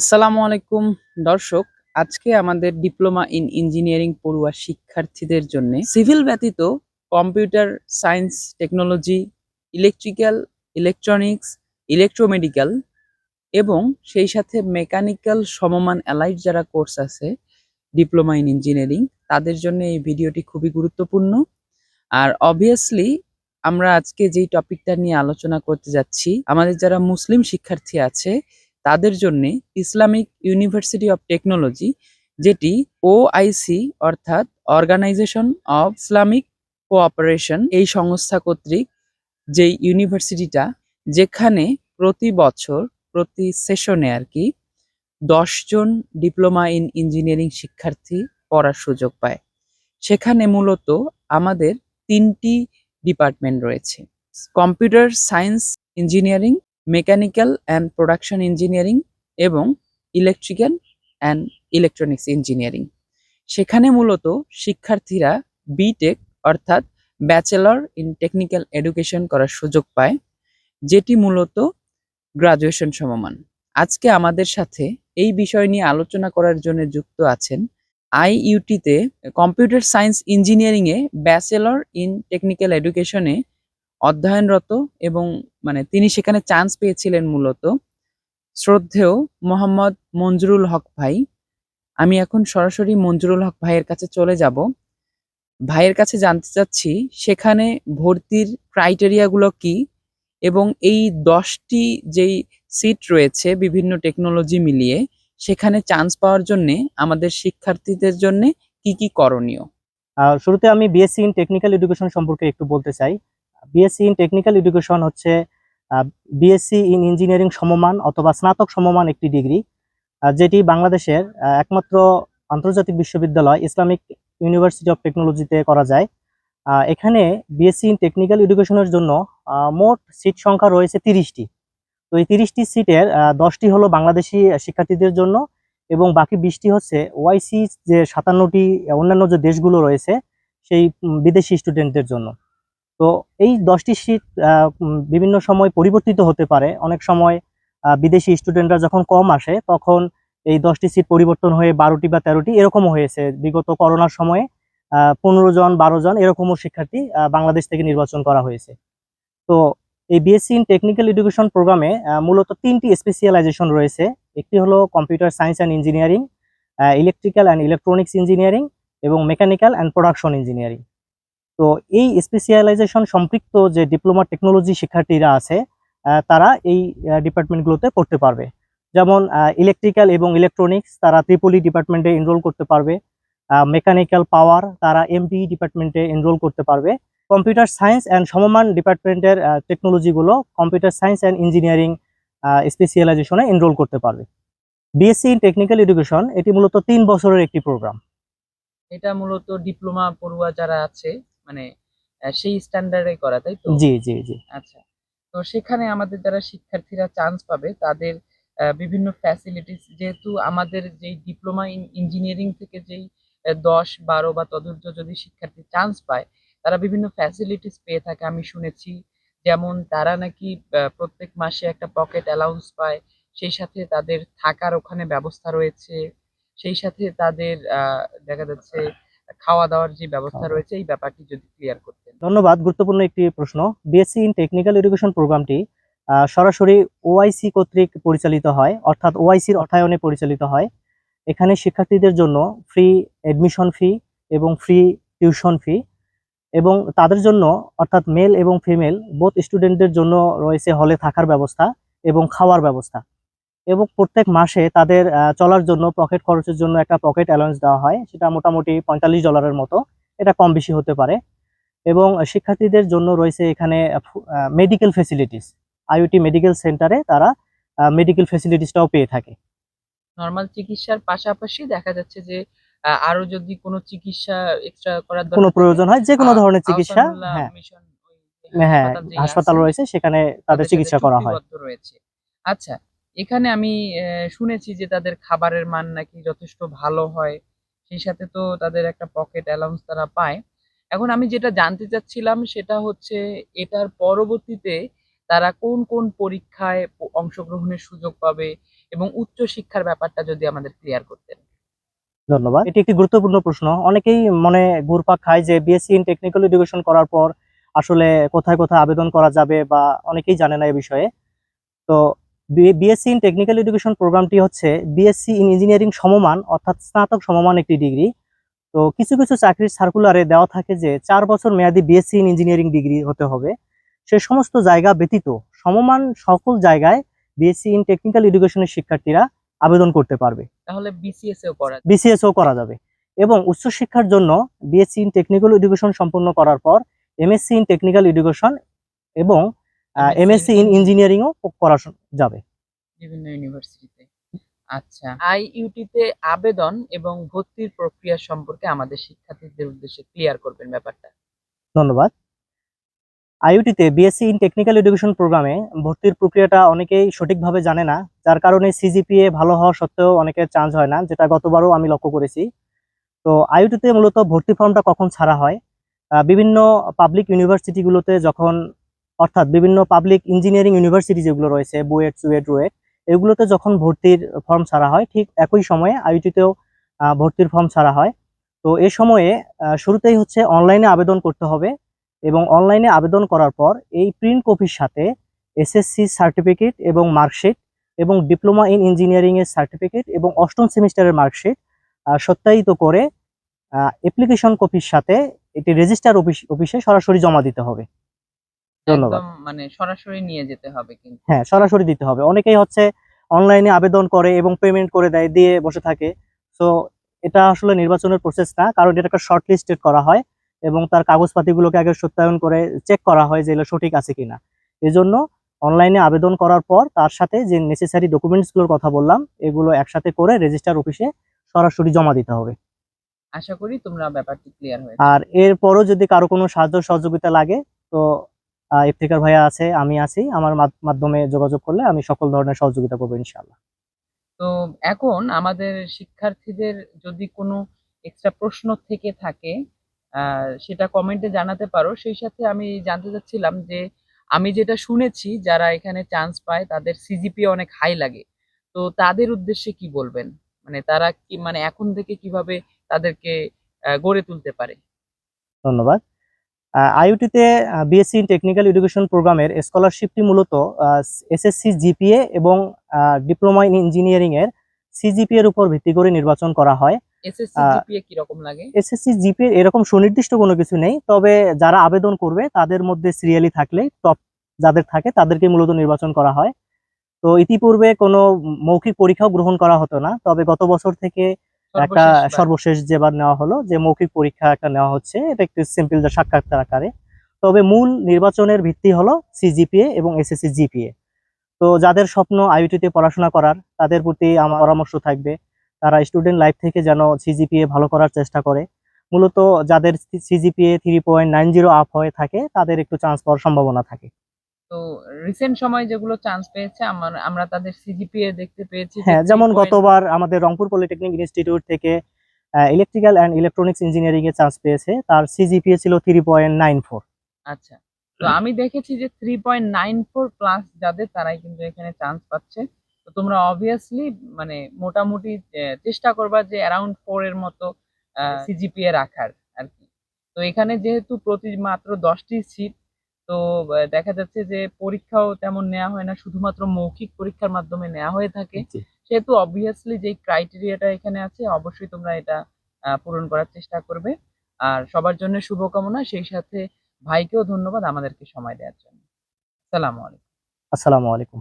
আসসালামু আলাইকুম, দর্শক। আজকে আমাদের ডিপ্লোমা ইন ইঞ্জিনিয়ারিং পড়ুয়া শিক্ষার্থীদের জন্য সিভিল ব্যতীত computer science, technology, electrical, electronics, electromedical এবং সেই সাথে মেকানিক্যাল সমমান অ্যালাইড যারা কোর্স আছে ডিপ্লোমা ইন ইঞ্জিনিয়ারিং, তাদের জন্য এই ভিডিওটি খুবই গুরুত্বপূর্ণ। আর অবভিয়াসলি আমরা আজকে যেই টপিকটা নিয়ে আলোচনা করতে যাচ্ছি, আমাদের যারা মুসলিম শিক্ষার্থী আছে তাদের জন্য ইসলামিক ইউনিভার্সিটি অফ টেকনোলজি, যেটি ওআইসি অর্থাৎ অর্গানাইজেশন অফ ইসলামিক কোঅপারেশন, এই সংস্থা কর্তৃক যেই ইউনিভার্সিটিটা, যেখানে প্রতি বছর, প্রতি সেশনে আর কি জন ডিপ্লোমা ইন ইঞ্জিনিয়ারিং শিক্ষার্থী পড়ার সুযোগ পায়। সেখানে মূলত আমাদের তিনটি ডিপার্টমেন্ট রয়েছে। Computer science engineering mechanical and production engineering এবং ইলেকট্রিক্যাল অ্যান্ড ইলেকট্রনিক্স ইঞ্জিনিয়ারিং সেখানে মূলত শিক্ষার্থীরা বিটেক অর্থাৎ ব্যাচেলর ইন টেকনিক্যাল এডুকেশন করার সুযোগ পায়, যেটি মূলত গ্রাজুয়েশন সমমান। আজকে আমাদের সাথে এই বিষয় নিয়ে আলোচনা করার জন্য যুক্ত আছেন আইইউটিতে কম্পিউটার সায়েন্স ইঞ্জিনিয়ারিংয়ে ব্যাচেলর ইন টেকনিক্যাল এডুকেশনে অধ্যয়নরত এবং মানে তিনি সেখানে চান্স পেয়েছিলেন মূলত। শ্রদ্ধেয় মোহাম্মদ মঞ্জুরুল হক ভাই। আমি এখন সরাসরি মঞ্জুরুল হক ভাইয়ের কাছে চলে যাব। ভাইয়ের কাছে জানতে চাচ্ছি, সেখানে ভর্তির ক্রাইটেরিয়াগুলো কি? এবং এই দশটি যেই সিট রয়েছে বিভিন্ন টেকনোলজি মিলিয়ে, সেখানে চান্স পাওয়ার জন্য আমাদের শিক্ষার্থীদের জন্য কি কি করণীয়? শুরুতে আমি বিএসসি ইন টেকনিক্যাল এডুকেশন সম্পর্কে একটু বলতে চাই। বিএসসি ইন টেকনিক্যাল এডুকেশন হচ্ছে বিএসসি ইন ইঞ্জিনিয়ারিং সমমান অথবা স্নাতক সমমান একটি ডিগ্রি যেটি বাংলাদেশের একমাত্র আন্তর্জাতিক বিশ্ববিদ্যালয় ইসলামিক ইউনিভার্সিটি অফ টেকনোলজিতে করা যায়। এখানে বিএসসি ইন টেকনিক্যাল এডুকেশনের জন্য মোট সিট সংখ্যা রয়েছে তিরিশটি। তো এই তিরিশটি সিটের দশটি হলো বাংলাদেশি শিক্ষার্থীদের জন্য এবং বাকি বিশটি হচ্ছে ওয়াইসি যে সাতান্নটি, অন্যান্য যে দেশগুলো রয়েছে, সেই বিদেশি স্টুডেন্টদের জন্য। তো এই দশটি সিট বিভিন্ন সময় পরিবর্তিত হতে পারে। অনেক সময় বিদেশি স্টুডেন্টরা যখন কম আসে, তখন এই দশটি সিট পরিবর্তন হয়ে বারোটি বা তেরোটি এরকমও হয়েছে। বিগত করোনার সময়ে পনেরো জন, বারো জন এরকমও শিক্ষার্থী বাংলাদেশ থেকে নির্বাচন করা হয়েছে। তো এই বিএসসি ইন টেকনিক্যাল এডুকেশন প্রোগ্রামে মূলত তিনটি স্পেশালাইজেশন রয়েছে। একটি হলো computer science and engineering electrical and electronics engineering এবং মেকানিক্যাল অ্যান্ড প্রোডাকশন ইঞ্জিনিয়ারিং তো এই স্পেশালাইজেশন সম্পৃক্ত যে ডিপ্লোমা টেকনোলজি শিক্ষার্থীরা আছে তারা এই ডিপার্টমেন্টগুলোতে পড়তে পারবে। যেমন ইলেকট্রিক্যাল এবং ইলেকট্রনিক্স তারা ত্রিপলি ডিপার্টমেন্টে এনরোল করতে পারবে। মেকানিক্যাল পাওয়ার তারা এমপি ডিপার্টমেন্টে এনরোল করতে পারবে। কম্পিউটার সায়েন্স অ্যান্ড সমমান ডিপার্টমেন্টের টেকনোলজিগুলো কম্পিউটার সায়েন্স অ্যান্ড ইঞ্জিনিয়ারিং স্পেশালাইজেশনে এনরোল করতে পারবে। বিএসসি ইন টেকনিক্যাল এডুকেশন এটি মূলত তিন বছরের একটি প্রোগ্রাম এটা মূলত ডিপ্লোমা পড়ুয়া যারা আছে মানে সেই স্ট্যান্ডার্ডে করা তাই তো? জি জি জি। আচ্ছা। তো সেখানে আমাদের যারা শিক্ষার্থীরা চান্স পাবে তাদের বিভিন্ন ফ্যাসিলিটিস যেহেতু আমাদের যেই ডিপ্লোমা ইন ইঞ্জিনিয়ারিং থেকে যেই দশ বারো বা তদূর্ধ্ব যদি শিক্ষার্থী চান্স পায় তারা বিভিন্ন ফ্যাসিলিটিস পেয়ে থাকে আমি শুনেছি। যেমন তারা নাকি প্রত্যেক মাসে একটা পকেট অ্যালাউন্স পায় সেই সাথে তাদের থাকার ওখানে ব্যবস্থা রয়েছে সেই সাথে তাদের আহ, দেখা যাচ্ছে খাওয়া দাওয়ার যে ব্যবস্থা রয়েছে এই ব্যাপারটি যদি ক্লিয়ার করতেন। ধন্যবাদ গুরুত্বপূর্ণ একটি প্রশ্ন। বিএসসি ইন টেকনিক্যাল এডুকেশন প্রোগ্রামটি সরাসরি ওআইসি কর্তৃক পরিচালিত হয় অর্থাৎ ওআইসির অর্থায়নে পরিচালিত হয়। এখানে শিক্ষার্থীদের জন্য ফ্রি এডমিশন ফি এবং ফ্রি টিউশন ফি এবং তাদের জন্য অর্থাৎ মেল এবং ফিমেল বোথ স্টুডেন্টদের জন্য রয়েছে হলে থাকার ব্যবস্থা এবং খাওয়ার ব্যবস্থা। এবং প্রত্যেক মাসে তাদের চলার জন্য পকেট খরচের জন্য একটা পকেট অ্যালাউন্স দেওয়া হয়। সেটা মোটামুটি পঁয়তাল্লিশ ডলারের মতো। এটা কম বেশি হতে পারে। এবং শিক্ষার্থীদের জন্য রয়েছে এখানে মেডিকেল ফেসিলিটিস আইওটি মেডিকেল সেন্টারে তারা মেডিকেল ফেসিলিটিসটাও পেয়ে থাকে। নর্মাল চিকিৎসার পাশাপাশি দেখা যাচ্ছে যে আরও যদি কোনো চিকিৎসা এক্সট্রা করার কোনো প্রয়োজন হয় যে কোনো ধরনের চিকিৎসা হ্যাঁ। হ্যাঁ হাসপাতাল রয়েছে সেখানে তাদের চিকিৎসা করা হয়। আচ্ছা এখানে আমি শুনেছি যে তাদের খাবারের মান নাকি যথেষ্ট ভালো হয়। সেই সাথে তো তাদের একটা পকেট অ্যালাউন্স তারা পায়। এখন আমি যেটা জানতে চাচ্ছিলাম সেটা হচ্ছে, এটার পরবর্তীতে তারা কোন কোন পরীক্ষায় অংশগ্রহণের সুযোগ পাবে এবং উচ্চ শিক্ষার ব্যাপারটা যদি আমাদের ক্লিয়ার করতেন। ধন্যবাদ। এটি একটি গুরুত্বপূর্ণ প্রশ্ন। অনেকেই মনে ঘুরপাক খায় যে বিএসসি ইন টেকনিক্যাল এডুকেশন করার পর আসলে কোথায় কোথায় আবেদন করা যাবে বা অনেকেই জানে না এ বিষয়ে। তো বিএসসি ইন টেকনিক্যাল এডুকেশন প্রোগ্রামটি হচ্ছে বিএসসি ইন ইঞ্জিনিয়ারিং সমমান অর্থাৎ স্নাতক সমমান একটি ডিগ্রি। তো কিছু কিছু চাকরির সার্কুলারে দেওয়া থাকে যে চার বছর মেয়াদি বিএসসি ইন ইঞ্জিনিয়ারিং ডিগ্রি হতে হবে। সে সমস্ত জায়গা ব্যতীত সমমান সকল জায়গায় বিএসসি ইন টেকনিক্যাল এডুকেশনের শিক্ষার্থীরা আবেদন করতে পারবে। তাহলে বিসিএস এও করা বিসিএসও করা যাবে। এবং উচ্চশিক্ষার জন্য বিএসসি ইন টেকনিক্যাল এডুকেশন সম্পূর্ণ করার পর এমএসসি ইন টেকনিক্যাল এডুকেশন এবং এমএসসি ইন ইঞ্জিনিয়ারিংও করা স- যাবে। বিভিন্ন ইউনিভার্সিটিতে আচ্ছা। আইইউটিতে আবেদন এবং ভর্তির প্রক্রিয়া সম্পর্কে আমাদের শিক্ষার্থীদের উদ্দেশ্যে ক্লিয়ার করবেন ব্যাপারটা। ধন্যবাদ। আইইউটিতে বিএসসি ইন টেকনিক্যাল এডুকেশন প্রোগ্রামে ভর্তির প্রক্রিয়াটা অনেকেই সঠিকভাবে জানে না। যার কারণে সিজিপিএ ভালো হওয়া সত্ত্বেও অনেকের চান্স হয় না যেটা গতবারও আমি লক্ষ্য করেছি। তো আইইউটিতে মূলত ভর্তি ফর্মটা কখন ছাড়া হয়? আহ, বিভিন্ন পাবলিক ইউনিভার্সিটিগুলোতে যখন অর্থাৎ বিভিন্ন পাবলিক ইঞ্জিনিয়ারিং ইউনিভার্সিটি যেগুলো রয়েছে, বুয়েট, সুয়েট, রুয়েট, এগুলোতে যখন ভর্তির ফর্ম ছাড়া হয়, ঠিক একই সময়ে আইইউটিতেও ভর্তির ফর্ম ছাড়া হয়। তো এ সময়ে শুরুতেই হচ্ছে অনলাইনে আবেদন করতে হবে এবং অনলাইনে আবেদন করার পর এই প্রিন্ট কপির সাথে এসএসসি সার্টিফিকেট এবং মার্কশিট এবং ডিপ্লোমা ইন ইঞ্জিনিয়ারিং এর সার্টিফিকেট এবং অষ্টম সেমিস্টারের মার্কশিট সত্যায়িত করে অ্যাপ্লিকেশন কপির সাথে এটি রেজিস্টার অফিস অফিসে সরাসরি জমা দিতে হবে। ধন্যবাদ। মানে সরাসরি নিয়ে যেতে হবে কিন্তু। হ্যাঁ সরাসরি দিতে হবে। অনেকেই হচ্ছে অনলাইনে আবেদন করে এবং পেমেন্ট করে দেয় দিয়ে বসে থাকে। সো এটা আসলে নির্বাচনের প্রসেস না কারণ এটা একটা শর্ট লিস্টেড করা হয় এবং তার কাগজপাতিগুলোকে আগে সত্যায়ন করে চেক করা হয় যে এগুলো সঠিক আছে কিনা। এই জন্য অনলাইনে আবেদন করার পর তার সাথে যে নেসেসারি ডকুমেন্টসগুলোর কথা বললাম এগুলো একসাথে করে রেজিস্টার অফিসে সরাসরি জমা দিতে হবে। আশা করি তোমরা ব্যাপারটি ক্লিয়ার হয়েছে। আর এরপরও যদি কারও কোনো সাহায্য সহযোগিতা লাগে তো ইফতিকার ভাইয়া আছে আমি আছি। আমার মাধ- মাধ্যমে যোগাযোগ করলে আমি সকল ধরনের সহযোগিতা করব ইনশাআল্লাহ। তো এখন আমাদের শিক্ষার্থীদের যদি কোনো এক্সট্রা প্রশ্ন থেকে থাকে সেটা কমেন্টে জানাতে পারো। সেই সাথে আমি জানতে চাচ্ছিলাম যে আমি যেটা শুনেছি যারা এখানে চান্স পায় তাদের সিজিপি অনেক হাই লাগে। তো তাদের উদ্দেশ্যে কি বলবেন? মানে তারা কি মানে এখন থেকে কীভাবে তাদেরকে গড়ে তুলতে পারে? ধন্যবাদ। আইইউটিতে বিএসসি ইন টেকনিক্যাল এডুকেশন প্রোগ্রামের স্কলারশিপটি মূলত এসএসসি জিপিএ এবং ডিপ্লোমা ইন ইঞ্জিনিয়ারিং এর সিজিপিএ এর উপর ভিত্তি করে নির্বাচন করা হয়। এসএসসি জিপিএ এরকম সুনির্দিষ্ট কোনো কিছু নেই তবে যারা আবেদন করবে তাদের মধ্যে সিরিয়ালি থাকলে টপ যাদের থাকে তাদেরকে মূলত নির্বাচন করা হয়। তো ইতিপূর্বে কোনো মৌখিক পরীক্ষাও গ্রহণ করা হতো না তবে গত বছর থেকে একটা সর্বশেষ যেবার নেওয়া হলো যে মৌখিক পরীক্ষা একটা নেওয়া হচ্ছে এটা একটু সিম্পল যা সাক্ষাৎকার আকারে। তবে মূল নির্বাচনের ভিত্তি হলো সিজিপিএ এবং এসএসসি জিপিএ তো যাদের স্বপ্ন আইউটিতে পড়াশোনা করার তাদের প্রতি আমার পরামর্শ থাকবে তারা স্টুডেন্ট লাইফ থেকে যেন সিজিপিএ ভালো করার চেষ্টা করে। মূলত যাদের CGPA three point nine zero up হয়ে থাকে তাদের একটু চান্স পাওয়ার সম্ভাবনা থাকে। তো রিসেন্ট সময় যেগুলো চান্স পেয়েছে আমার আমরা তাদের সিজিপিএ দেখতে পেয়েছি হ্যাঁ যেমন গতবার আমাদের রংপুর পলিটেকনিক ইনস্টিটিউট থেকে ইলেকট্রিক্যাল অ্যান্ড ইলেকট্রনিক্স ইঞ্জিনিয়ারিং এ চান্স পেয়েছে। তার সিজিপিএ ছিল থ্রি পয়েন্ট নাইন ফোর আচ্ছা তো আমি দেখেছি যে three point nine four plus যাদের তারাই কিন্তু এখানে চান্স পাচ্ছে। তো তোমরা অবভিয়াসলি মানে মোটামুটি চেষ্টা করবা যে অ্যারাউন্ড ফোর এর মতো সিজিপিএ রাখার আর কি। তো এখানে যেহেতু প্রতি মাত্র দশটি সিট তো দেখা যাচ্ছে যে পরীক্ষাও তেমন নেওয়া হয় না শুধুমাত্র মৌখিক পরীক্ষার মাধ্যমে নেওয়া হয়ে থাকে। সেহেতু অবভিয়াসলি যে ক্রাইটেরিয়াটা এখানে আছে অবশ্যই তোমরা এটা পূরণ করার চেষ্টা করবে। আর সবার জন্য শুভকামনা সেই সাথে ভাইকেও ধন্যবাদ আমাদেরকে সময় দেওয়ার জন্য। সালাম আলাইকুম। আসসালামু আলাইকুম।